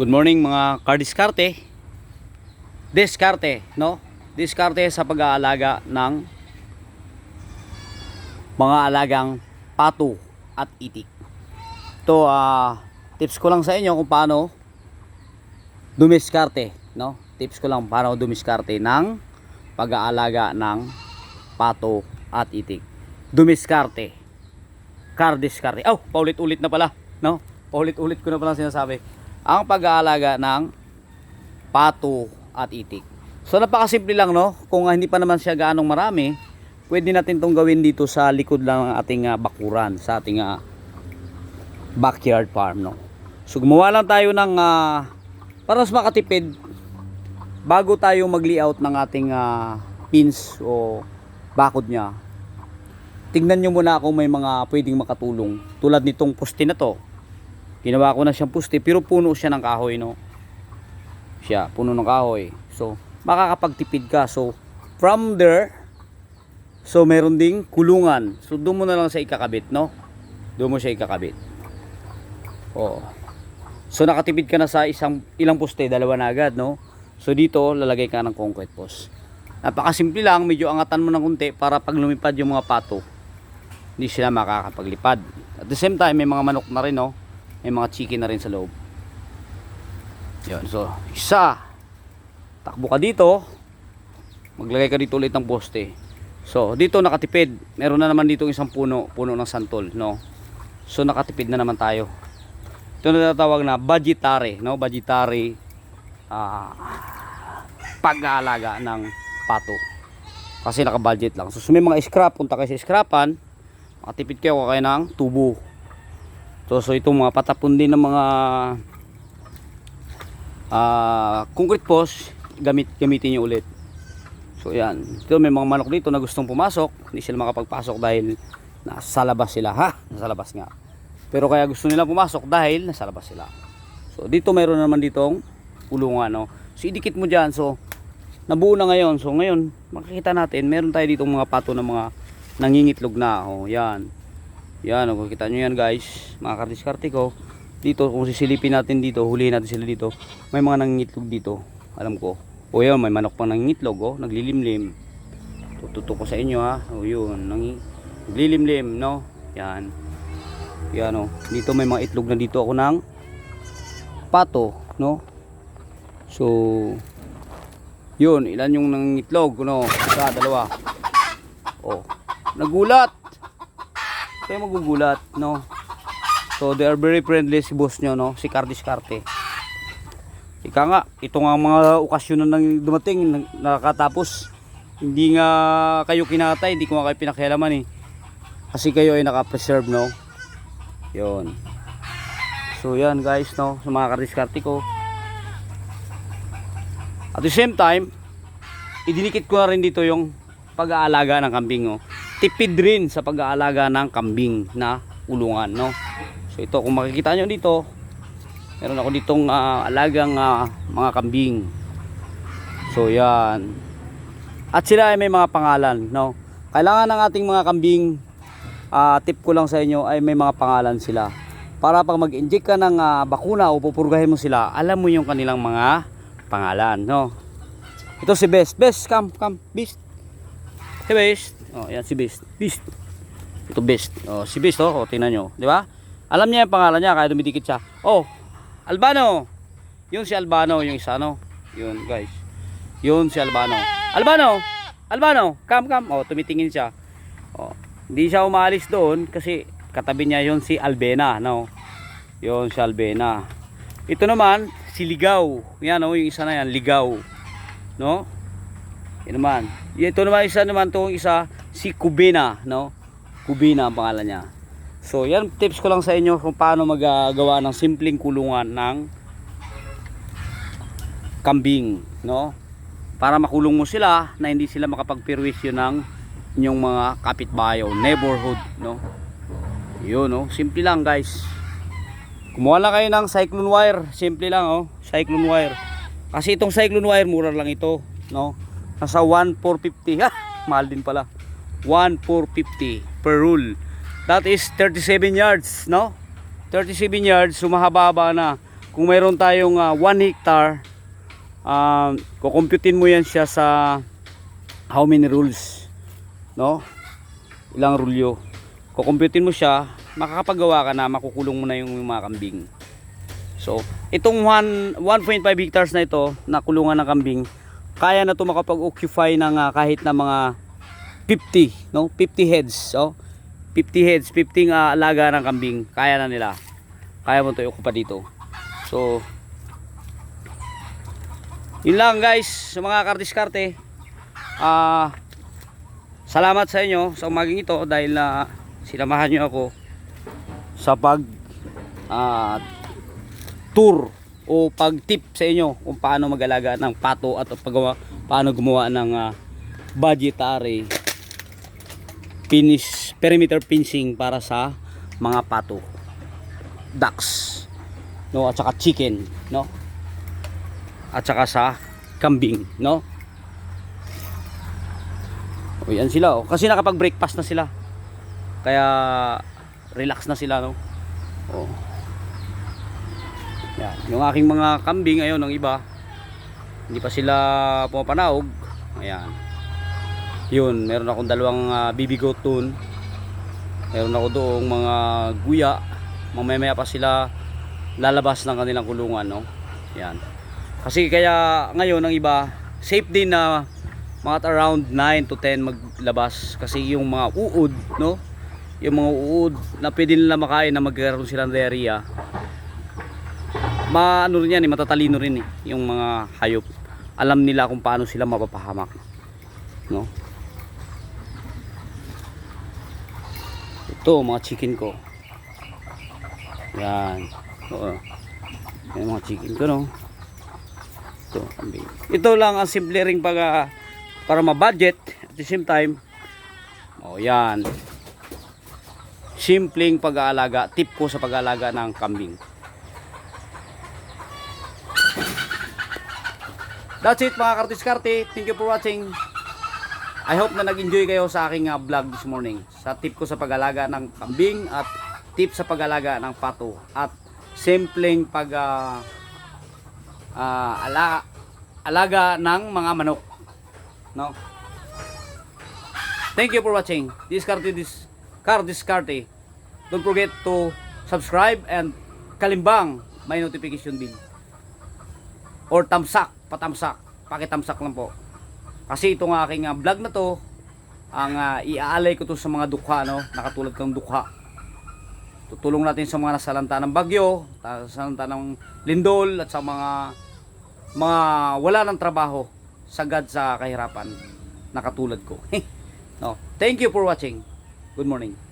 Good morning mga kardiskarte. Diskarte, no? Diskarte sa pag-aalaga ng mga alagang pato at itik. Ito, ah, tips ko lang sa inyo kung paano dumiskarte, no? Tips ko lang paano dumiskarte ng pag-aalaga ng pato at itik. Dumiskarte. Kardiskarte. Oh, paulit-ulit na pala, no? Paulit-ulit ko na pala sinasabi. Ang pag-aalaga ng pato at itik. So napakasimple lang no, kung ah, hindi pa naman siya gaanong marami, pwede natin tong gawin dito sa likod lang ng ating ah, bakuran, sa ating ah, backyard farm no. So gumawa lang tayo ng ah, para mas makatipid bago tayo mag-layout ng ating ah, pins o bakod niya. Tingnan nyo muna kung may mga pwedeng makatulong. Tulad nitong poste na to. Ginawa ko na siyang poste pero puno siya ng kahoy no. Siya, puno ng kahoy. So, makakapagtipid ka. So, from there, so meron ding kulungan. So, doon mo na lang sa ikakabit, no? Doon mo siya ikakabit. Oo. So, nakatipid ka na sa isang ilang poste, dalawa na agad, no? So, dito, lalagay ka ng concrete post. Napakasimple lang, medyo angatan mo ng kunti para pag lumipad yung mga pato, hindi sila makakapaglipad. At the same time, may mga manok na rin, no? May mga chicken na rin sa loob. Yun, so, isa. Takbo ka dito. Maglagay ka dito ulit ng poste. So, dito nakatipid. Meron na naman dito isang puno, puno ng santol, no? So, nakatipid na naman tayo. Ito na tatawag na budgetary, no? Budgetary ah pag-aalaga ng pato. Kasi naka-budget lang. So, so may mga scrap, punta kayo sa scrapan, makatipid kayo kayo ng tubo. So, so itong mga patapon din ng mga ah concrete post, gamit, gamitin nyo ulit. So, yan. Ito may mga manok dito na gustong pumasok, hindi sila makapagpasok dahil nasa labas sila, ha? Nasa labas nga. Pero kaya gusto nila pumasok dahil nasa labas sila. So, dito mayroon naman ditong kulungan, no? So, idikit mo dyan. So, nabuo na ngayon. So, ngayon, makikita natin, meron tayo ditong mga pato na mga nangingitlog na. Oh, yan. Yan, oh, kita nyo yan guys. Mga kardiskarte ko. Dito, kung sisilipin natin dito, hulihin natin sila dito. May mga nangingitlog dito. Alam ko. O yan, may manok pang nangingitlog, oh. Naglilimlim. Tututo ko sa inyo, ha. O yun, nangi naglilimlim, no? Yan. Yan, oh. Dito may mga itlog na dito ako ng pato, no? So, yun, ilan yung nangitlog, no? Isa, dalawa. Oh, nagulat. Kayo magugulat, no? So, they are very friendly si boss nyo, no? Si Cardis Carte. Ika nga, ito nga mga okasyon na nang dumating, nakakatapos. Hindi nga kayo kinatay, hindi ko nga kayo pinakialaman eh. Kasi kayo ay naka-preserve, no? Yun. So, yan guys, no? Sa mga kadiskarte ko. At the same time, idinikit ko na rin dito yung pag-aalaga ng kambing, no? Tipid rin sa pag-aalaga ng kambing na ulungan, no? So, ito, kung makikita nyo dito, meron ako ditong ah, alagang ah, mga kambing. So, yan. At sila ay may mga pangalan, no? Kailangan ng ating mga kambing, ah, tip ko lang sa inyo, ay may mga pangalan sila. Para pag mag-inject ka ng ah, bakuna o pupurgahin mo sila, alam mo yung kanilang mga pangalan, no? Ito si Best. Best, come, come, Beast. Si Best. Oh, yan si Best. Beast. Ito Best. Oh, si Best, oh, oh tingnan nyo. Di ba? Alam niya yung pangalan niya, kaya dumidikit siya. Oh, Albano. Yun si Albano, yung isa, no? Yun, guys. Yun si Albano. Albano! Albano! Come, come. Oh, tumitingin siya. Oh, hindi siya umalis doon kasi katabi niya yun si Albena, no? Yun si Albena. Ito naman, si Ligaw. Yan, oh, yung isa na yan, Ligaw. No? Yan naman. Ito naman, isa naman tong isa, si Kubina, no? Kubina ang pangalan niya. So, yan tips ko lang sa inyo kung paano magagawa ng simpleng kulungan ng kambing, no? Para makulong mo sila na hindi sila makapagpirwisyo ng inyong mga kapitbahay o neighborhood, no? Yun, no? Simple lang, guys. Kumuha lang kayo ng cyclone wire. Simple lang, oh. Cyclone wire. Kasi itong cyclone wire, mura lang ito, no? Nasa 1,450. Ha! Mahal din pala. 1,450 per rule. That is 37 yards, no? 37 yards, sumahaba na. kung mayroon tayong 1 hectare, um, kukumputin mo yan siya sa how many rules. No? Ilang rulyo. Kukumputin mo siya, makakapagawa ka na, makukulong mo na yung mga kambing. So, itong 1 1.5 hectares na ito, na kulungan ng kambing, kaya na to makapag-occupy ng ah, kahit na mga 50, no? 50 heads, oh. 50 heads, 15 ah, alaga ng kambing, kaya na nila. Kaya mo to i-occupy dito. So, yun lang guys, sa mga kardiskarte. Ah, salamat sa inyo sa umaging ito dahil na sinamahan nyo ako sa pag ah, tour o pag-tip sa inyo kung paano mag-alaga ng pato at paggawa, paano gumawa ng ah, budgetary finish perimeter fencing para sa mga pato. Ducks no? At saka chicken no? At saka sa kambing no? O yan sila oh. kasi nakapag breakfast na sila. Kaya relax na sila no? Oh yan. Yung aking mga kambing ayun ng iba. Hindi pa sila pumapanaog. Ayan. Yun, meron akong dalawang uh, baby goat dun. Meron ako doong mga guya. Mamaya pa sila lalabas ng kanilang kulungan, no? Yan. Kasi kaya ngayon ang iba safe din na mga around 9 to 10 maglabas kasi yung mga uod, no? Yung mga uod na pwede nila makain na magkaroon sila ng diarrhea maano rin yan eh, matatalino rin eh, yung mga hayop. Alam nila kung paano sila mapapahamak. No? Ito, mga chicken ko. Yan. Oo. Yan mga chicken ko, no? Ito, kambing. Ito lang ang simple ring pag, ah, para ma-budget at the same time. Oh, yan. Simpleng pag-aalaga, tip ko sa pag-aalaga ng kambing. That's it mga kartiskarte. Thank you for watching. I hope na nag-enjoy kayo sa aking uh, vlog this morning. Sa tip ko sa pag-alaga ng kambing at tip sa pag-alaga ng pato at simpleng pag uh, uh, ala alaga ng mga manok. No? Thank you for watching. Discarte this car discarte. Don't forget to subscribe and kalimbang may notification bell or tamsak, patamsak, pakitamsak lang po. Kasi itong aking uh, vlog na to, ang uh, iaalay ko to sa mga dukha, no? nakatulad kang dukha. Tutulong natin sa mga nasalanta ng bagyo, nasalanta ng lindol, at sa mga mga wala ng trabaho, sagad sa kahirapan, nakatulad ko. no? Thank you for watching. Good morning.